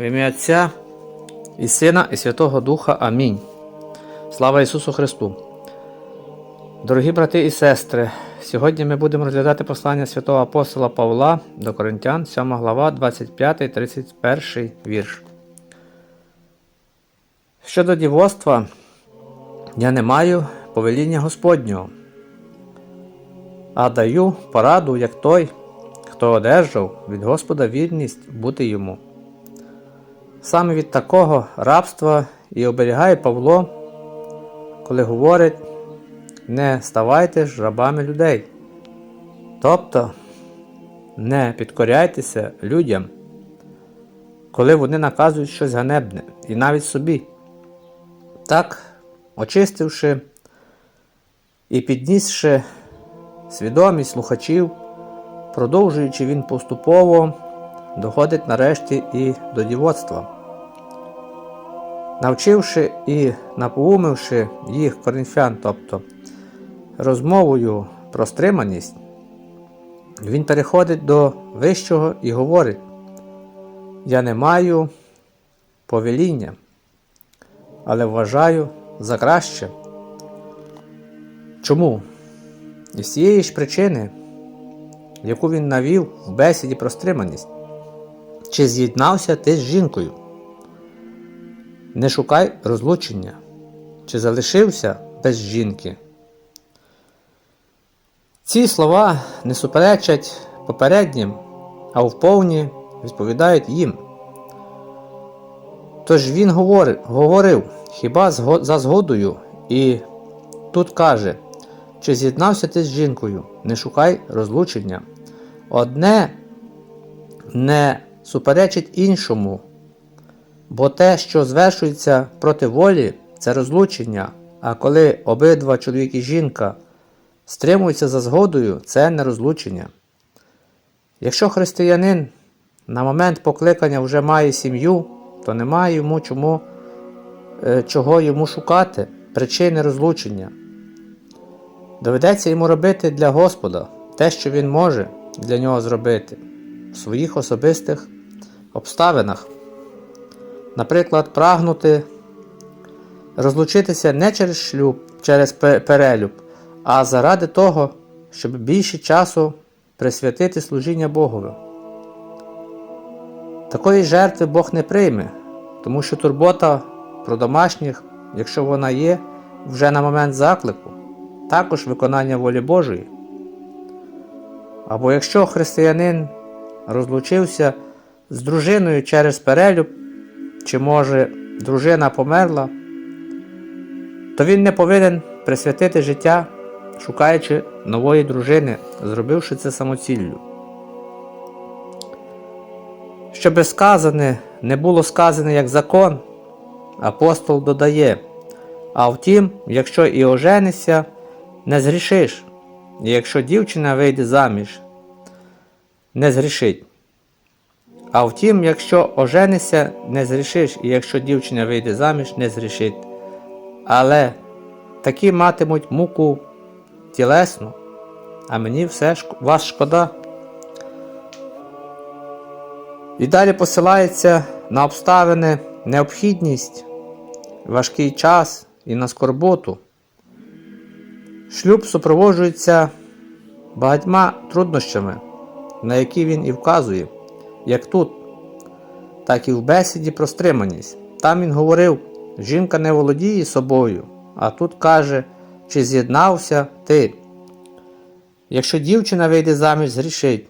В ім'я Отця і Сина, і Святого Духа. Амінь. Слава Ісусу Христу! Дорогі брати і сестри, сьогодні ми будемо розглядати послання святого апостола Павла до Коринтян, 7 глава, 25-31 вірш. Щодо дівоцтва, я не маю повеління Господнього, а даю пораду, як той, хто одержав від Господа вірність бути йому. Саме від такого рабства і оберігає Павло, коли говорить, не ставайте ж рабами людей. Тобто не підкоряйтеся людям, коли вони наказують щось ганебне і навіть собі. Так, очистивши і піднісши свідомість слухачів, продовжуючи він поступово доходить нарешті і до дівоцтва. Навчивши і напоумивши їх коринфян, тобто розмовою про стриманість, він переходить до вищого і говорить: Я не маю повеління, але вважаю за краще. Чому? І з цієї ж причини, яку він навів в бесіді про стриманість, чи з'єднався ти з жінкою? Не шукай розлучення, чи залишився без жінки. Ці слова не суперечать попереднім, а вповні відповідають їм. Тож він говорив, хіба за згодою, і тут каже, чи з'єднався ти з жінкою, не шукай розлучення. Одне не суперечить іншому, бо те, що звершується проти волі, це розлучення, а коли обидва чоловік і жінка стримуються за згодою, це не розлучення. Якщо християнин на момент покликання вже має сім'ю, то немає йому чому, е, чого йому шукати, причини розлучення. Доведеться йому робити для Господа те, що він може для нього зробити в своїх особистих обставинах. Наприклад, прагнути розлучитися не через шлюб, через перелюб, а заради того, щоб більше часу присвятити служіння Богові. Такої жертви Бог не прийме, тому що турбота про домашніх, якщо вона є, вже на момент заклику, також виконання волі Божої. Або якщо християнин розлучився з дружиною через перелюб, чи може дружина померла, то він не повинен присвятити життя, шукаючи нової дружини, зробивши це самоціллю. Щоби сказане не було сказане як закон, апостол додає, а втім, якщо і оженишся, не згрішиш, і якщо дівчина вийде заміж, не згрішить. А втім, якщо оженишся, не зрішиш, і якщо дівчина вийде заміж, не зрішить. Але такі матимуть муку тілесну, а мені все вас шкода. І далі посилається на обставини необхідність, важкий час і на скорботу. Шлюб супроводжується багатьма труднощами, на які він і вказує як тут, так і в бесіді про стриманість. Там він говорив, жінка не володіє собою, а тут каже, чи з'єднався ти. Якщо дівчина вийде заміж, зрішить.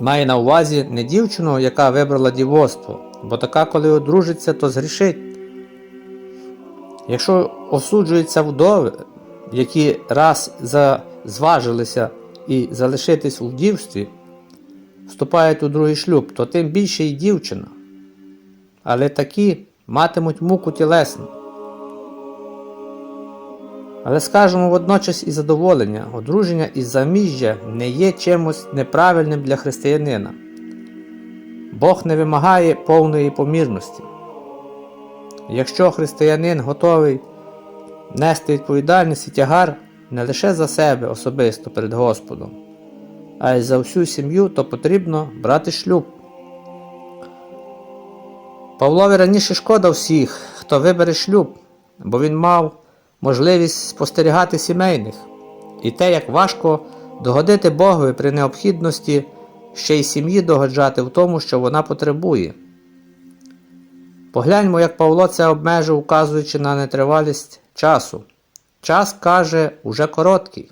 Має на увазі не дівчину, яка вибрала дівоцтво, бо така, коли одружиться, то згрішить. Якщо осуджуються вдови, які раз зважилися і залишитись у вдівстві, вступають у другий шлюб, то тим більше і дівчина. Але такі матимуть муку тілесну. Але скажемо водночас і задоволення, одруження і заміжжя не є чимось неправильним для християнина. Бог не вимагає повної помірності. Якщо християнин готовий нести відповідальність і тягар не лише за себе особисто перед Господом, а й за всю сім'ю, то потрібно брати шлюб. Павлові раніше шкода всіх, хто вибере шлюб, бо він мав можливість спостерігати сімейних, і те, як важко догодити Богові при необхідності ще й сім'ї догоджати в тому, що вона потребує. Погляньмо, як Павло це обмежив, указуючи на нетривалість часу. Час каже уже короткий.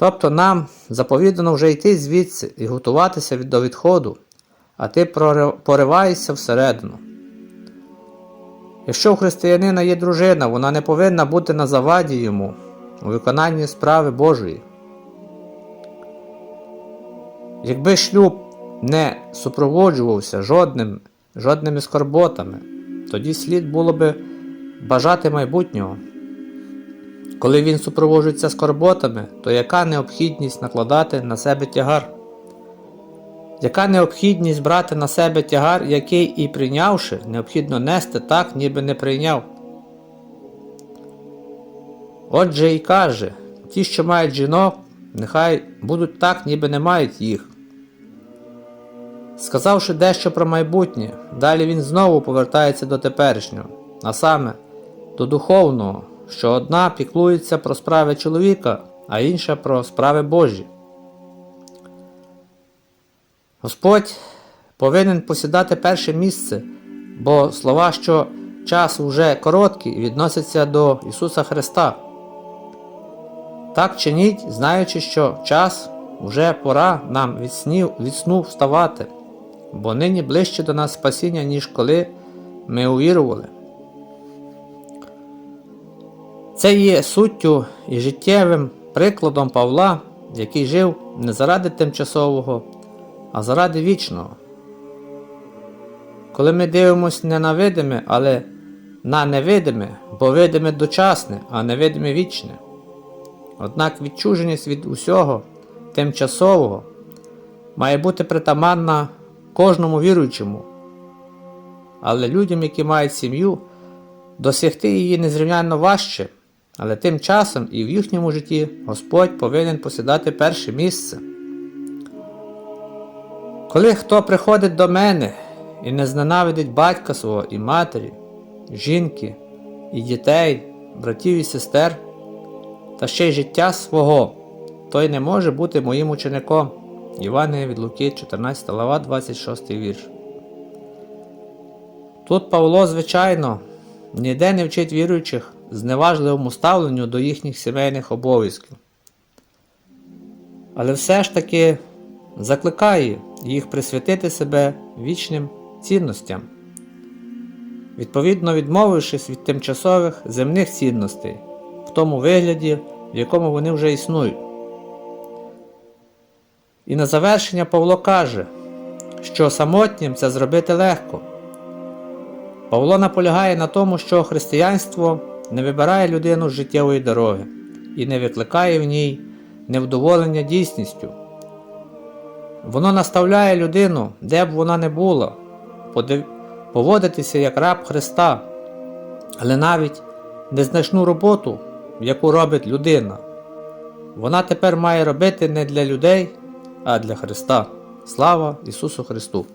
Тобто нам заповідано вже йти звідси і готуватися до відходу, а ти пориваєшся всередину. Якщо у християнина є дружина, вона не повинна бути на заваді йому у виконанні справи Божої. Якби шлюб не супроводжувався жодним, жодними скорботами, тоді слід було би бажати майбутнього. Коли він супроводжується скорботами, то яка необхідність накладати на себе тягар? Яка необхідність брати на себе тягар, який і прийнявши, необхідно нести так, ніби не прийняв? Отже і каже, ті, що мають жінок, нехай будуть так, ніби не мають їх. Сказавши дещо про майбутнє, далі він знову повертається до теперішнього, а саме до духовного, що одна піклується про справи чоловіка, а інша про справи Божі. Господь повинен посідати перше місце, бо слова, що час уже короткий, відносяться до Ісуса Христа. Так чиніть, знаючи, що час уже пора нам від, снів, від сну вставати, бо нині ближче до нас спасіння, ніж коли ми увірували. Це є суттю і життєвим прикладом Павла, який жив не заради тимчасового, а заради вічного. Коли ми дивимося не на видиме, але на невидиме, бо видиме дочасне, а невидиме вічне. Однак відчуженість від усього тимчасового має бути притаманна кожному віруючому. Але людям, які мають сім'ю, досягти її незрівнянно важче, але тим часом і в їхньому житті Господь повинен посідати перше місце. Коли хто приходить до мене і не зненавидить батька свого і матері, жінки і дітей, братів і сестер, та ще й життя свого, той не може бути моїм учеником. Івангелія від Луки, 14 глава, 26 вірш. Тут Павло, звичайно, ніде не вчить віруючих зневажливому ставленню до їхніх сімейних обов'язків. Але все ж таки закликає їх присвятити себе вічним цінностям, відповідно відмовившись від тимчасових земних цінностей в тому вигляді, в якому вони вже існують. І на завершення Павло каже, що самотнім це зробити легко. Павло наполягає на тому, що християнство не вибирає людину з життєвої дороги і не викликає в ній невдоволення дійсністю. Воно наставляє людину, де б вона не була, поводитися як раб Христа, але навіть незначну роботу, яку робить людина. Вона тепер має робити не для людей, а для Христа. Слава Ісусу Христу!